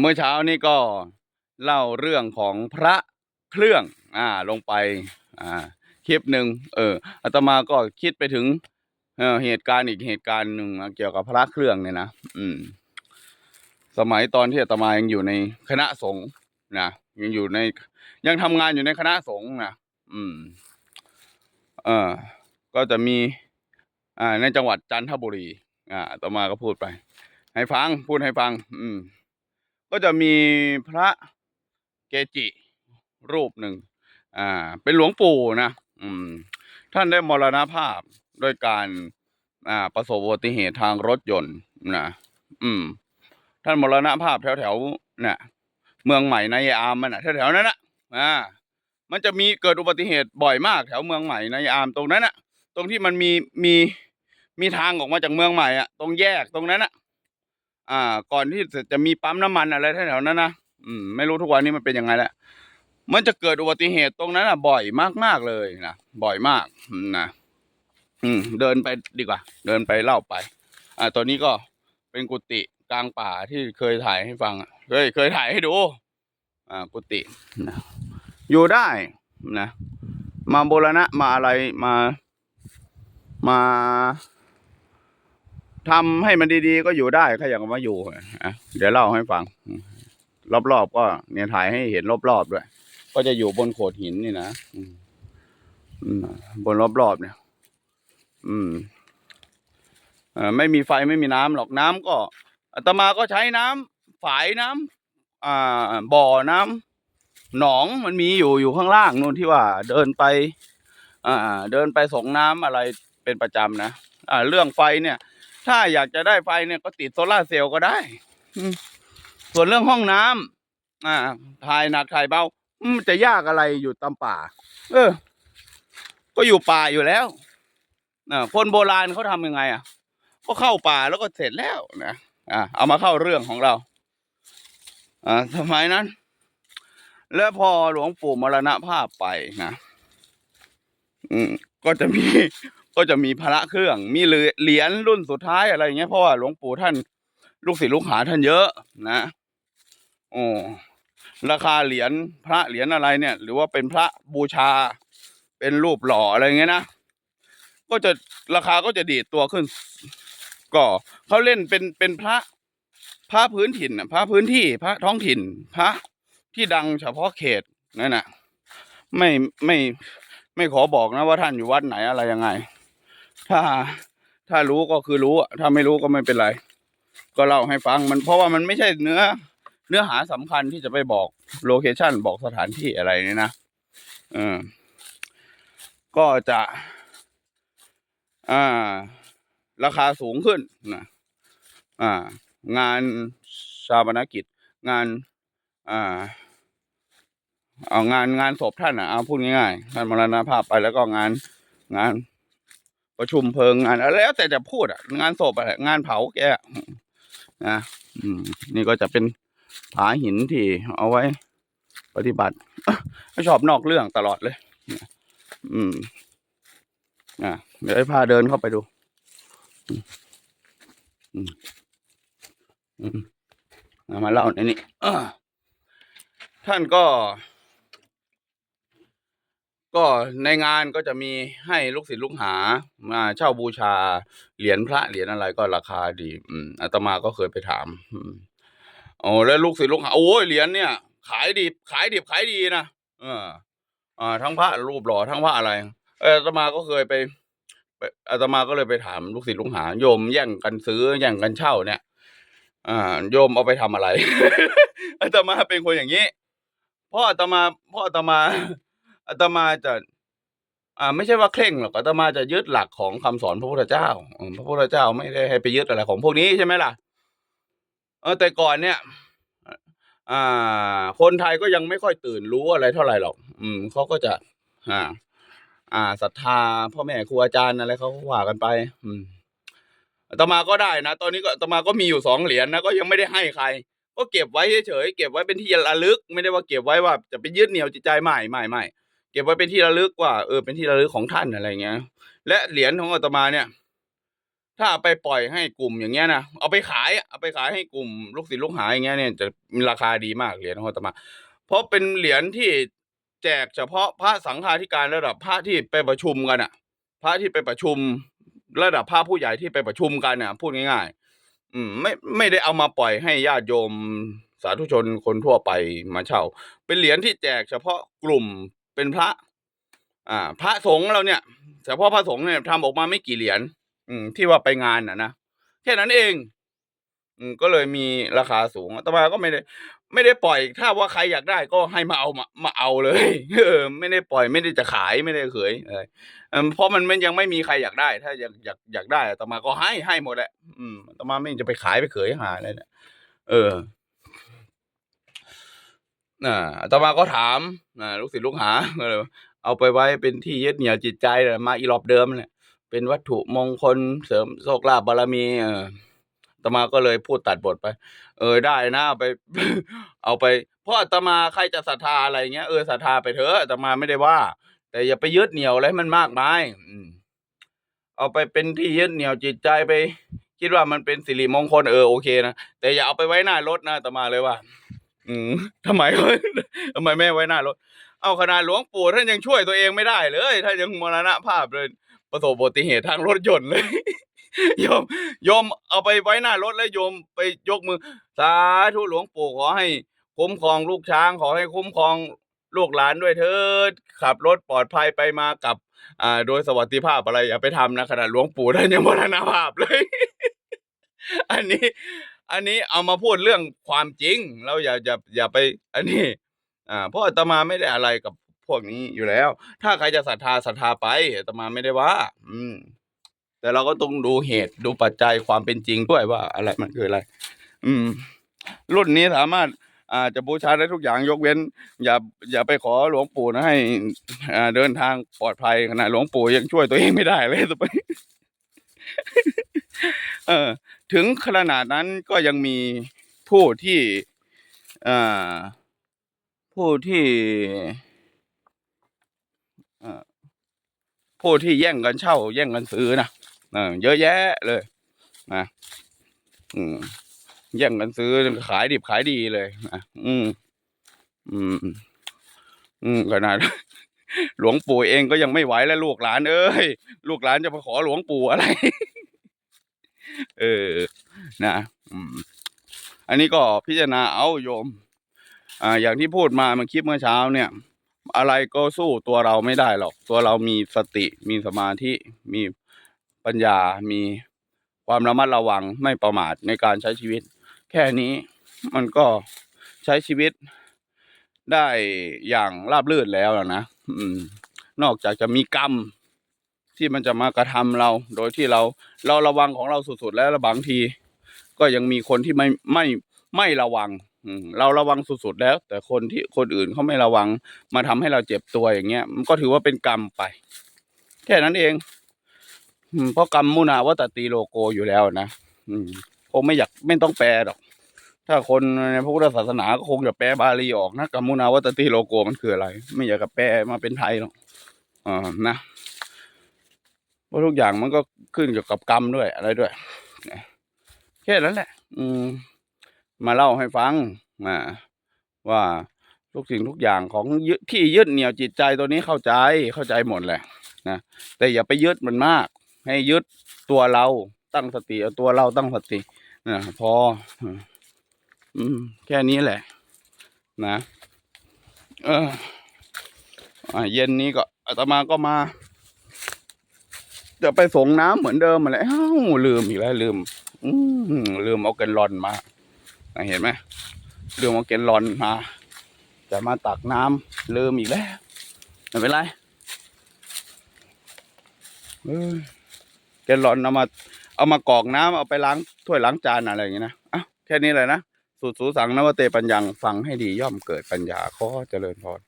เมื่อเช้านี้ก็เล่าเรื่องของพระเครื่องอ่าลงไปอ่าคลิปหนึ่งเอออาตมาก็คิดไปถึงเออเหตุการณ์อีกเหตุการณ์หนึ่งเกี่ยวกับพระเครื่องเนี่ยนะอืม สมัยตอนที่อาตมายังอยู่ในคณะสงฆ์นะยังอยู่ใน ยังทำงานอยู่ในคณะสงฆ์นะอืม เออก็จะมี อ่าในจังหวัดจันทบุรี อ่าอาตมาก็พูดไป ให้ฟังพูดให้ฟัง อืม ก็จะมีพระเกจิรูปหนึ่งอ่าเป็นหลวงปู่นะอืมท่านได้มรณภาพด้วยการอ่าประสบอุบัติเหตุทางรถยนต์นะอืม ท่านมรณภาพแถวแถวเนี่ยเมืองใหม่นายอามมันอะแถวแถวๆนั้นนะอ่ามันจะมีเกิดอุบัติเหตุบ่อยมากแถวเมืองใหม่นายอามตรงนั้นอะตรงที่มันมีมีมีทางออกมาจากเมืองใหม่อะตรงแยกตรงนั้นอะ อ่า ก่อนที่จะมีปั๊มน้ำมันอะไรแถวๆนั้นนะอืมไม่รู้ทุกวันนี้มันเป็นยังไงแหละมันจะเกิดอุบัติเหตุตรงนั้นอะ บ่อยมากๆเลยนะบ่อยมากนะอืม เดินไปดีกว่า เดินไปเล่าไป อ่าตัวนี้ก็เป็นกุฏิกลางป่าที่เคยถ่ายให้ฟังเคยเคยถ่ายให้ดู อ่า กุฏินะอยู่ได้นะมาโบราณะมาอะไรมามา ทำให้มันดีๆ ก็อยู่ได้ใครอยากมาอยู่อะเดี๋ยวเล่าให้ฟัง รอบๆก็เนี่ยถ่ายให้เห็นรอบๆด้วย ก็จะอยู่บนโขดหินนี่นะอืมบนรอบๆเนี่ย อืมอ่อไม่มีไฟไม่มีน้ำหรอกน้ำก็อาตมาก็ใช้น้ำฝายน้ำอ่า บ่อน้ำหนองมันมีอยู่อยู่ข้างล่างนู่นที่ว่า เดินไป อ่า เดินไปส่งน้ำอะไรเป็นประจำนะอ่า เรื่องไฟเนี่ย ถ้าอยากจะได้ไฟเนี่ยก็ติดโซลาร์เซลล์ก็ได้อืมส่วนเรื่องห้องน้ำอ่าถ่ายหนักถ่ายเบาอืมจะยากอะไรอยู่ตามป่า เออ ก็อยู่ป่าอยู่แล้วอ่าคนโบราณเขาทำยังไง อะ ก็เข้าป่าแล้วก็เสร็จแล้วนะอ่าเอามาเข้าเรื่องของเรา อ่าสมัยนั้น แล้วพอหลวงปู่มรณภาพไปนะอืมก็จะมี ก็จะมีพระเครื่อง มีเหรียญรุ่นสุดท้ายอะไรอย่างเงี้ยเพราะว่าหลวงปู่ท่านลูกศิษย์ลูกหาท่านเยอะนะโอ้ราคาเหรียญพระเหรียญอะไรเนี่ย หรือว่าเป็นพระบูชา เป็นรูปหล่ออะไรเงี้ยนะก็จะราคาก็จะดีดตัวขึ้น ก็เขาเล่นเป็นเป็นพระพระพื้นถิ่นพระพื้นที่พระท้องถิ่นพระที่ดังเฉพาะเขตนั่นน่ะ ไม่ไม่ไม่ขอบอกนะว่าท่านอยู่วัดไหนอะไรยังไง ถ้า ถ้ารู้ก็คือรู้อะถ้าไม่รู้ก็ไม่เป็นไร ก็เล่าให้ฟังมันเพราะว่ามันไม่ใช่เนื้อ เนื้อหาสำคัญที่จะไปบอกโลเคชันบอกสถานที่อะไรเนี่ยนะเออก็จะ อ่า ราคาสูงขึ้นนะอ่า งานชาปนกิจ งาน อ่าเอางานงานศพท่านอะเอาพูดง่ายๆท่านมรณภาพไปแล้วก็งานงาน ประชุมเพลิงงานแล้วแต่จะพูดอะ งานศพอะไรงานเผาแกนะอืม นี่ก็จะเป็นผาหินที่เอาไว้ปฏิบัติไม่ชอบนอกเรื่องตลอดเลย อืมอะเดี๋ยวให้พาเดินเข้าไปดู อืมอืมเอามาเล่าในนี้อ่ท่านก็ ก็ในงานก็จะมีให้ลูกศิษย์ลูกหามาเช่าบูชาเหรียญพระเหรียญอะไรก็ราคาดีอืมอาตมาก็เคยไปถามโอ้แล้วลูกศิษย์ลูกหาโอ้ยเหรียญเนี่ย ขายดีขายดิบขายดีนะเอออ่าทั้งพระรูปหล่อทั้งพระอะไร เอออาตมาก็เคยไปไปอาตมาก็เลยไปถามลูกศิษย์ลูกหาโยมแย่งกันซื้อแย่งกันเช่าเนี่ย อ่า โยมเอาไปทำอะไรอาตมาเป็นคนอย่างนี้พราะอาตมาพราะอาตมา อาตมาจะอ่าไม่ใช่ว่าเคร่งหรอกอาตมาจะยึดหลักของคำสอนพระพุทธเจ้าพระพุทธเจ้าไม่ได้ให้ไปยึดอะไรของพวกนี้ใช่ไหมล่ะ เออแต่ก่อนเนี่ย อ่า คนไทยก็ยังไม่ค่อยตื่นรู้อะไรเท่าไหร่หรอก อืมเขาก็จะ อ่า อ่าศรัทธาพ่อแม่ครูอาจารย์อะไรเขาว่ากันไป อืมอาตมาก็ได้นะตอนนี้ก็อาตมาก็มีอยู่สองเหรียญนะก็ยังไม่ได้ให้ใคร ก็เก็บไว้เฉยๆเก็บไว้เป็นที่ระลึก ไม่ได้ว่าเก็บไว้ว่าจะไปยึดเหนี่ยวจิตใจไม่ไม่ไม่ ก็บไว้เป็นที่ระลึกว่าเออเป็นที่ระลึกของท่านอะไรเงี้ย และเหรียญของอาตมาเนี่ย ถ้าไปปล่อยให้กลุ่มอย่างเงี้ยนะเอาไปขายเอาไปขายให้กลุ่มลูกศิษย์ลูกหาอย่างเงี้ยเนี่ยจะมีราคาดีมากเหรียญของอาตมา เพราะเป็นเหรียญที่แจกเฉพาะพระสังฆาธิการระดับพระที่ไปประชุมกันอะ พระที่ไปประชุม ระดับพระผู้ใหญ่ที่ไปประชุมกันน่ะ พูดง่ายๆ อืมไม่ไม่ได้เอามาปล่อยให้ญาติโยมสาธุชนคนทั่วไปมาเช่า เป็นเหรียญที่แจกเฉพาะกลุ่ม เป็นพระ อ่า พระสงฆ์เราเนี่ยเฉพาะพระสงฆ์เนี่ยทำออกมาไม่กี่เหรียญอืม ที่ว่าไปงานน่ะนะแค่นั้นเอง อืม ก็เลยมีราคาสูงอาตมาก็ไม่ได้ ไม่ได้ปล่อย ถ้าว่าใครอยากได้ก็ให้มาเอามามาเอาเลยเออไม่ได้ปล่อยไม่ได้จะขายไม่ได้เขยเออเพราะมันมันยังไม่มีใครอยากได้ ถ้าอยากอยากอยากได้อาตมาก็ให้ให้หมดแหละอืมอาตมาไม่จะไปขายไปเขยหาอะไรเนี่ยเออ น่ะอาตมาก็ถามนะลูกศิษย์ลูกหาเลยเอาไปไว้เป็นที่ยึดเหนี่ยวจิตใจน่ะมาอีรอบเดิมเนี่ยเป็นวัตถุมงคลเสริมโชคลาภบารมีเอออาตมาก็เลยพูดตัดบทไป เออได้นะเอาไป เอาไป เพราะอาตมาใครจะศรัทธาอะไรเงี้ยเออศรัทธาไปเถอะอาตมาไม่ได้ว่า แต่อย่าไปยึดเหนี่ยวอะไรมันมากมายอืมเอาไปเป็นที่ยึดเหนี่ยวจิตใจไป คิดว่ามันเป็นสิริมงคลเออโอเคนะแต่อย่าเอาไปไว้หน้ารถนะอาตมาเลยว่า อืมทำไมทำไมไม่ไว้หน้ารถ เอาขนาดหลวงปู่ท่านยังช่วยตัวเองไม่ได้เลยท่านยังมรณภาพเลย ประสบอุบัติเหตุทางรถยนต์เลยโยมโยมเอาไปไว้หน้ารถแล้วโยมไปยกมือ สาธุหลวงปู่ขอให้ คุ้มครองลูกช้างขอให้คุ้มครองลูกหลานด้วยเถิดขับรถปลอดภัยไปมากับอ่าโดยสวัสดิภาพอะไรอย่าไปทำนะขนาดหลวงปู่ท่านยังมรณภาพเลย อันนี้ อันนี้เอามาพูดเรื่องความจริง เราอย่าอย่าอย่าไป อันนี้ อ่าเพราะอาตมาไม่ได้อะไรกับพวกนี้อยู่แล้ว ถ้าใครจะศรัทธาศรัทธาไปอาตมาไม่ได้ว่า อืม แต่เราก็ต้องดูเหตุดูปัจจัยความเป็นจริงด้วยว่า อะไรมันคืออะไร อืม รุ่นนี้สามารถอ่าจะบูชาได้ทุกอย่างยกเว้น อย่าอย่าไปขอหลวงปู่นะให้อ่าเดินทางปลอดภัยขณะหลวงปู่ยังช่วยตัวเองไม่ได้เลยสมัยเออ ถึงขนาดนั้นก็ยังมีผู้ที่ผู้ที่ผู้ที่แย่งกันเช่า แย่งกันซื้อนะเยอะแยะเลยนะแย่งกันซื้อขายดิบขายดีเลยนะอืม อืม อืมขนาดหลวงปู่เองก็ยังไม่ไหวแล้วลูกหลานเอ้ย ลูกหลานจะมาขอหลวงปู่อะไร เออนะอันนี้ก็พิจารณาเอาโยม อ่า อย่างที่พูดมามื่อคลิปเมื่อเช้าเนี่ย อะไรก็สู้ตัวเราไม่ได้หรอก ตัวเรามีสติมีสมาธิมีปัญญามีความระมัดระวังไม่ประมาทในการใช้ชีวิต แค่นี้มันก็ใช้ชีวิตได้อย่างราบรื่นแล้วนะอืม นอกจากจะมีกรรม ที่มันจะมากระทำเรา โดยที่เราเราระวังของเราสุดๆแล้วบางที ก็ยังมีคนที่ไม่ไม่ไม่ระวังเราระวังสุดๆแล้ว แต่คนที่คนอื่นเขาไม่ระวัง มาทำให้เราเจ็บตัวอย่างเงี้ย มันก็ถือว่าเป็นกรรมไป แค่นั้นเองเพราะกรรมมุนาวัตตีโลโกอยู่แล้วนะอืมคงไม่อยากไม่ต้องแปลหรอก ถ้าคนในพระพุทธศาสนาก็คงจะแปลบาลีออกนะกรรมมุนาวัตติโลโกมันคืออะไร ไม่อยากจะแปลมาเป็นไทยหรอกอ่านะ เพราะทุกอย่างมันก็ขึ้นเกี่ยวกับกรรมด้วยอะไรด้วยแค่นั้นแหละ อืม มาเล่าให้ฟังอ่าว่าทุกสิ่งทุกอย่างของยึดที่ยึดเหนี่ยวจิตใจตัวนี้เข้าใจเข้าใจหมดแหละนะแต่อย่าไปยึดมันมาก ให้ยึดตัวเราตั้งสติเอาตัวเราตั้งสตินะพอ อืม แค่นี้แหละ นะ เออเย็นนี้ก็อาตมาก็มา จะไปส่งน้ำเหมือนเดิมมาแล้วอ้าวลืมอีกแล้วลืม อืลืมเอาแกนลอนมาเห็นไหมลืมเอาแกนลอนมา จะมาตักน้ำลืมอีกแล้วไม่เป็นไรเกนลอนเอามา เอามากรอกน้ำเอาไปล้างถ้วยล้างจานอะไรอย่างเงี้ยนะอะแค่นี้เลยนะสุดสูสังนวเตปัญญังฟังให้ดีย่อมเกิดปัญญาข้อเจริญพร